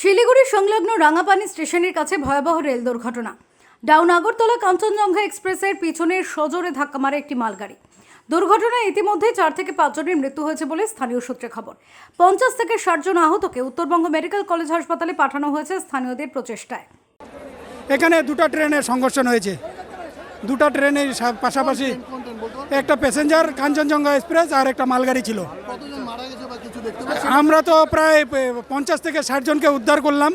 শিলিগুড়ি সংলগ্ন রাঙাপানি স্টেশনের কাছে ভয়াবহ রেল দুর্ঘটনা। ডাউন আগরতলা কাঞ্চনজঙ্ঘা এক্সপ্রেসের পিছনে সজোরে ধাক্কা মারে একটি মালগাড়ি। দুর্ঘটনায় ইতিমধ্যে চার থেকে পাঁচজনের মৃত্যু হয়েছে বলে স্থানীয় সূত্রে খবর। পঞ্চাশ থেকে ষাট জন আহতকে উত্তরবঙ্গ মেডিকেল কলেজ হাসপাতালে পাঠানো হয়েছে স্থানীয়দের প্রচেষ্টায়। এখানে দুটো ট্রেনের সংঘর্ষণ হয়েছে। দুটো ট্রেনের পাশাপাশি একটা প্যাসেঞ্জার, কাঞ্চনজঙ্ঘা এক্সপ্রেস আর একটা মালগাড়ি ছিল কতজন মারা গেছে বা কিছু দেখতে পাচ্ছেন আমরা তো প্রায় পঞ্চাশ থেকে ষাট জনকে উদ্ধার করলাম।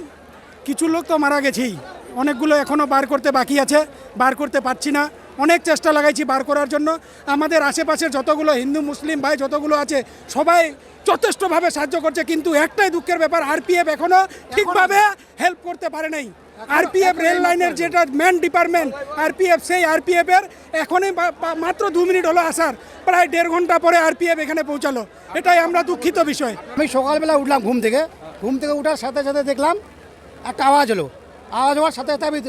কিছু লোক তো মারা গেছেই। অনেকগুলো এখনও বার করতে বাকি আছে। বার করতে পারছি না। অনেক চেষ্টা লাগাইছি বার করার জন্য। আমাদের আশেপাশের যতগুলো হিন্দু, মুসলিম ভাই যতগুলো আছে, সবাই যথেষ্টভাবে সাহায্য করছে। কিন্তু একটাই দুঃখের ব্যাপার, আরপিএফ এখনও ঠিকভাবে হেল্প করতে পারে নাই। আরপিএফ রেল লাইনের যেটা মেন ডিপার্টমেন্ট আরপিএফ, সেই আরপিএফ এর এখনই মাত্র দু মিনিট হলো আসার। প্রায় দেড় ঘণ্টা পরে আরপিএফ এখানে পৌঁছালো। এটাই আমরা দুঃখিত বিষয়। আমি সকালবেলা উঠলাম ঘুম থেকে। ঘুম থেকে উঠার সাথে সাথে দেখলাম একটা আওয়াজ হলো আওয়াজ হওয়ার সাথে সাথে আমি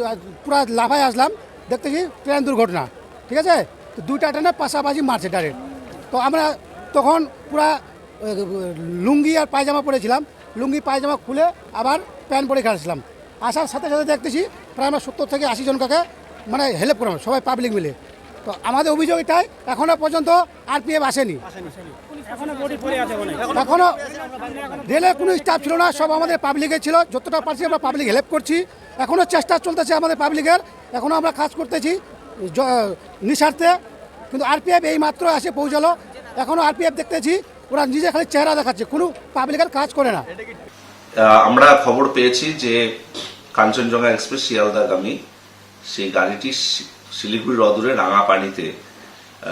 পুরো লাফায় আসলাম। দেখতেছি ট্রেন দুর্ঘটনা। ঠিক আছে? তো দুইটা ট্রেনে পাশাপাশি মারছে ডাইরেক্ট তো আমরা তখন পুরা লুঙ্গি আর পায়জামা পরেছিলাম। লুঙ্গি, পায়জামা খুলে আবার প্যান্ট পরে আসলাম। আসার সাথে সাথে দেখতেছি প্রায় আমরা সত্তর থেকে আশি জনকে মানে হেল্প করলাম সবাই পাবলিক মিলে। তো আমাদের অভিযোগ এটাই এখনও পর্যন্ত আরপিএফ আসেনি। এখনও রেলের কোনো স্টাফ ছিল না সব আমাদের পাবলিকের ছিল যতটা পারছি আমরা পাবলিক হেল্প করছি। এখনও চেষ্টা চলতেছে আমাদের পাবলিকের এখনও আমরা কাজ করতেছি নিঃস্বার্থে। কিন্তু আরপিএফ এই মাত্র এসে পৌঁছালো এখনও আরপিএফ দেখতেছি ওরা নিজে খালি চেহারা দেখাচ্ছে কোনো পাবলিকের কাজ করে না। আমরা খবর পেয়েছি যে কাঞ্চনজঙ্ঘা এক্সপ্রেস শিয়ালদাগামী সেই গাড়িটি শিলিগুড়ির অদূরে রাঙাপানিতে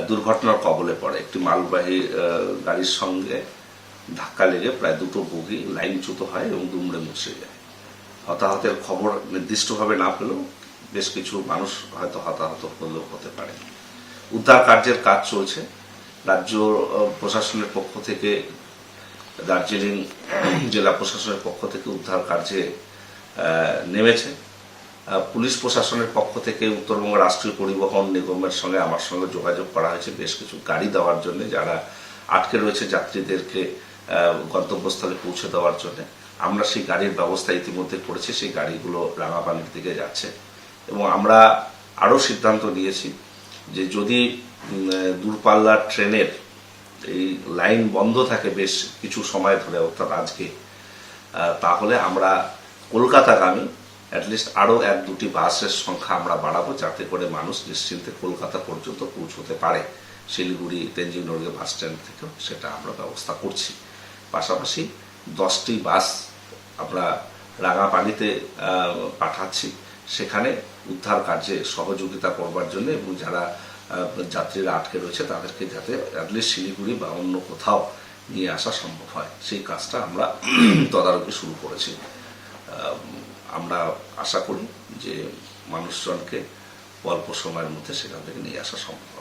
দুর্ঘটনার কবলে পড়ে। একটি মালবাহী গাড়ির সঙ্গে ধাক্কা লেগে প্রায় দুটো বগি লাইনচ্যুত হয় এবং দুমড়ে মুছে যায়। হতাহতের খবর নির্দিষ্টভাবে না পেলেও বেশ কিছু মানুষ হয়তো হতাহত হলেও হতে পারে। উদ্ধার কার্যের কাজ চলছে। রাজ্য প্রশাসনের পক্ষ থেকে, দার্জিলিং জেলা প্রশাসনের পক্ষ থেকে উদ্ধার কার্যে নেমেছে। পুলিশ প্রশাসনের পক্ষ থেকে উত্তরবঙ্গ রাষ্ট্রীয় পরিবহন নিগমের সঙ্গে আমার সঙ্গে যোগাযোগ করা হয়েছে। বেশ কিছু গাড়ি দেওয়ার জন্য, যারা আটকে রয়েছে যাত্রীদেরকে গন্তব্যস্থলে পৌঁছে দেওয়ার জন্য। আমরা সেই গাড়ির ব্যবস্থা ইতিমধ্যে করেছি, সেই গাড়িগুলো রাঙাপানির দিকে যাচ্ছে। এবং আমরা আরও সিদ্ধান্ত নিয়েছি যে যদি দূরপাল্লার ট্রেনের এই লাইন বন্ধ থাকে বেশ কিছু সময় ধরে, অর্থাৎ আজকে তাহলে আমরা কলকাতাগামী অ্যাটলিস্ট আরও এক দুটি বাসের সংখ্যা আমরা বাড়াবো যাতে করে মানুষ নিশ্চিন্তে কলকাতা পর্যন্ত পৌঁছতে পারে। শিলিগুড়ি তেঞ্জিং নড়গে বাস স্ট্যান্ড থেকেও সেটা আমরা ব্যবস্থা করছি। পাশাপাশি দশটি বাস আমরা রাঙাপানিতে পাঠাচ্ছি। সেখানে উদ্ধার কার্যে সহযোগিতা করবার জন্য এবং যারা যাত্রীরা আটকে রয়েছে তাদেরকে যাতে অ্যাটলিস্ট শিলিগুড়ি বা অন্য কোথাও নিয়ে আসা সম্ভব হয়। সেই কাজটা আমরা তদারকি শুরু করেছি। আমরা আশা করি যে মানুষজনকে অল্প সময়ের মধ্যে সেখান থেকে নিয়ে আসা সম্ভব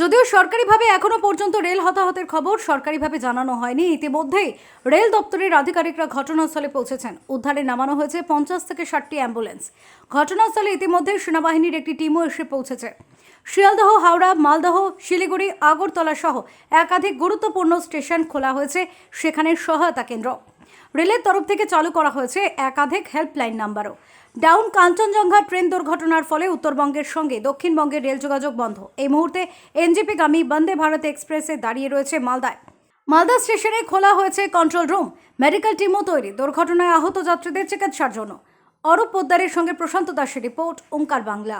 যদিও সরকারিভাবে এখনও পর্যন্ত রেল হতাহতের খবর সরকারিভাবে জানানো হয়নি। ইতিমধ্যেই রেল দপ্তরের আধিকারিকরা ঘটনাস্থলে পৌঁছেছেন। উদ্ধারে নামানো হয়েছে পঞ্চাশ থেকে ষাটটি অ্যাম্বুলেন্স। ঘটনাস্থলে ইতিমধ্যে সেনাবাহিনীর একটি টিমও এসে পৌঁছেছে। শিয়ালদহ, হাওড়া, মালদহ, শিলিগুড়ি, আগরতলা সহ একাধিক গুরুত্বপূর্ণ স্টেশন খোলা হয়েছে। সেখানে সহায়তা কেন্দ্র। রেলের তরফ থেকে চালু করা হয়েছে একাধিক হেল্পলাইন নাম্বারও ডাউন কাঞ্চনজঙ্ঘা ট্রেন দুর্ঘটনার ফলে উত্তরবঙ্গের সঙ্গে দক্ষিণবঙ্গের রেল যোগাযোগ বন্ধ। এই মুহূর্তে এনজিপিগামী বন্দে ভারত এক্সপ্রেসে দাঁড়িয়ে রয়েছে মালদায়। মালদা স্টেশনে খোলা হয়েছে কন্ট্রোল রুম মেডিকেল টিমও তৈরি। দুর্ঘটনায় আহত যাত্রীদের চিকিৎসার জন্য। অরূপ পোদ্দারের সঙ্গে প্রশান্ত দাসের রিপোর্ট ওঙ্কার বাংলা।